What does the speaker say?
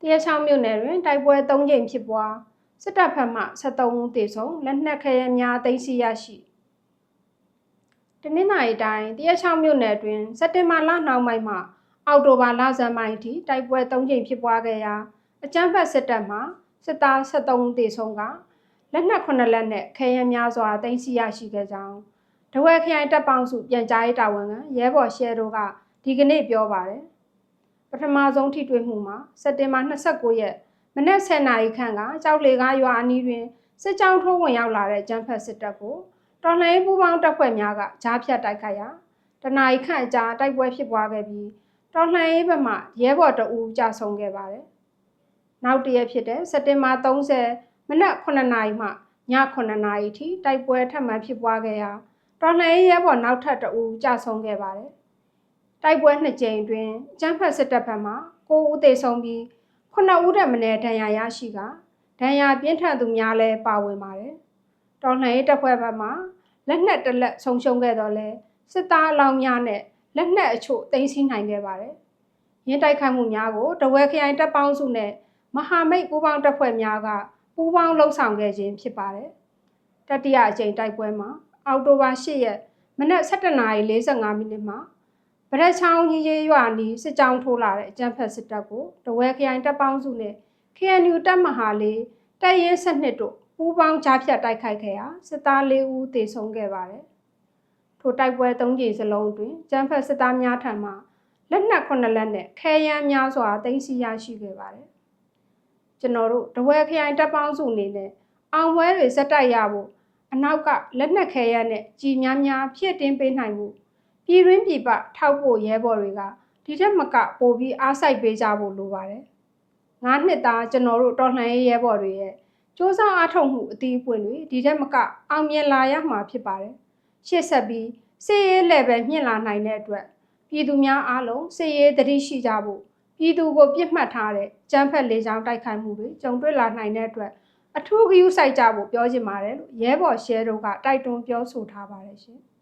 တရချောင်းမြို့နယ်တွင်တိုက်ပွဲ၃ကြိမ်ဖြစ်ပွားစစ်တပ်ဖက်မှ73ဦးသေဆုံးလက်နက်ခဲယမ်းများသိမ်းဆည်းရရှိတနင်္သာရီတိုင်းတရချောင်းမြို့နယ်တွင်စက်တင်ဘာလနှောင်းပိုင်းမှအောက်တိုဘာလဆန်းပိုင်းအထိတိုက်ပွဲ၃ကြိမ်ဖြစ်ပွားခဲ့ရာအကြမ်းဖက်စစ်တပ်မှစစ်သား73ဦးသေဆုံးကလက်နက်9လက်နဲ့ခဲယမ်းများစွာသိမ်းဆည်းရရှိခဲ့ကြောင်းတဝဲခရိုင်တပ်ပေါင်းစုပြန်ကြားရေးတာဝန်ခံရဲဘော်ရှဲတို့ကဒီကနေ့ပြောပါတယ် ပထမဆုံးထိတွေ့မှုမှာစက်တင်ဘာ29ရက်မနက်10:00နာရီခန့်ကကြောက်လေကားရွာအနီးတွင်စစ်ကြောင်းထိုးဝင်ရောက်လာတဲ့ကျန်းဖက်စစ်တပ်ကိုတော်လှန်ရေးပူးပေါင်းတပ်ဖွဲ့များကကြားဖြတ်တိုက်ခိုက်ရာတနအီခန့်အကြာတိုက်ပွဲဖြစ်ပွားခဲ့ပြီးတော်လှန်ရေးဘက်မှရဲဘော်တအူးကြာဆုံးခဲ့ပါတယ်။နောက်တရက်ဖြစ်တဲ့စက်တင်ဘာ30မနက်9:00နာရီမှည9:00နာရီထိတိုက်ပွဲထပ်မံဖြစ်ပွားခဲ့ရာတော်လှန်ရေးရဲဘော်နောက်ထပ်တအူးကြာဆုံးခဲ့ပါတယ်။ တိုက်ပွဲနှစ်ကြိမ်အတွင်းကျန်းဖက်စစ်တပ်ဘက်မှ9ဦးသေဆုံးပြီး9ဦးတက်မနေဒဏ်ရာရရှိကဒဏ်ရာပြင်းထန်သူများလည်းပါဝင်ပါတယ်။တော်လှန်ရေးတပ်ဖွဲ့ဘက်မှလက်နက်တစ်လက်ဆုံးရှုံးခဲ့တော့လဲစစ်သားအလောင်းများနဲ့လက်နက်အချို့သိမ်းဆည်းနိုင်ခဲ့ပါတယ်။ရင်းတိုက်ခိုက်မှုများကိုတဝဲခရိုင်တပ်ပေါင်းစုနဲ့မဟာမိတ်ပူးပေါင်းတပ်ဖွဲ့များကပူးပေါင်းလှုပ်ဆောင်ခဲ့ခြင်းဖြစ်ပါတယ်။တတိယအကြိမ်တိုက်ပွဲမှာအောက်တိုဘာ10ရက်မနက်7:45မိနစ်မှာ ဗရက်ချောင်းကြီးရေးရွာနီးစစ်ကြောင်းထိုးလာတဲ့အကြမ်းဖက်စစ်တပ်ကိုတဝဲခရိုင်တပ်ပေါင်းစုနဲ့ KNU တပ်မဟာလေးတပ်ရင်း7နှစ်တို့ပူးပေါင်းကြားဖြတ်တိုက်ခိုက်ခဲ့ရာစစ်သား၄ဦးသေဆုံးခဲ့ပါတယ်။ထိုတိုက်ပွဲ၃ကြိမ်စလုံးတွင်ကျန်းဖက်စစ်သားများထံမှလက်နက်9လက်နဲ့ခဲယမ်းများစွာသိမ်းဆည်းရရှိခဲ့ပါတယ်။ကျွန်တော်တို့တဝဲခရိုင်တပ်ပေါင်းစုအနေနဲ့အောင်ပွဲတွေစက်တိုက်ရဖို့အနောက်ကလက်နက်ခဲယမ်းနဲ့ကြီးများများဖြည့်တင်းပေးနိုင်မှု ပြည်တွင်းပြည်ပထောက်ဖို့ရဲဘော်တွေကဒီထက်မကပိုပြီးအားစိုက်ပေးကြဖို့လိုပါတယ်။ငါးနှစ်သားကျွန်တော်တို့တော်လှန်ရေးရဲဘော်တွေရဲ့စ조사အားထုတ်မှုအသီးအပွင့်တွေဒီထက်မကအောင်မြင်လာရမှာဖြစ်ပါတယ်။ရှေ့ဆက်ပြီးစေရေး level မြင့်လာနိုင်တဲ့အတွက်ပြည်သူများအားလုံးစေရေးတတိရှိကြဖို့ပြည်သူကိုပြစ်မှတ်ထားတဲ့ကြမ်းဖက်လေကြောင်းတိုက်ခိုက်မှုတွေကြုံတွေ့လာနိုင်တဲ့အတွက်အထူးဂရုစိုက်ကြဖို့ပြောချင်ပါတယ်လို့ရဲဘော်ရှဲတို့ကတိုက်တွန်းပြောဆိုထားပါတယ်ရှင်။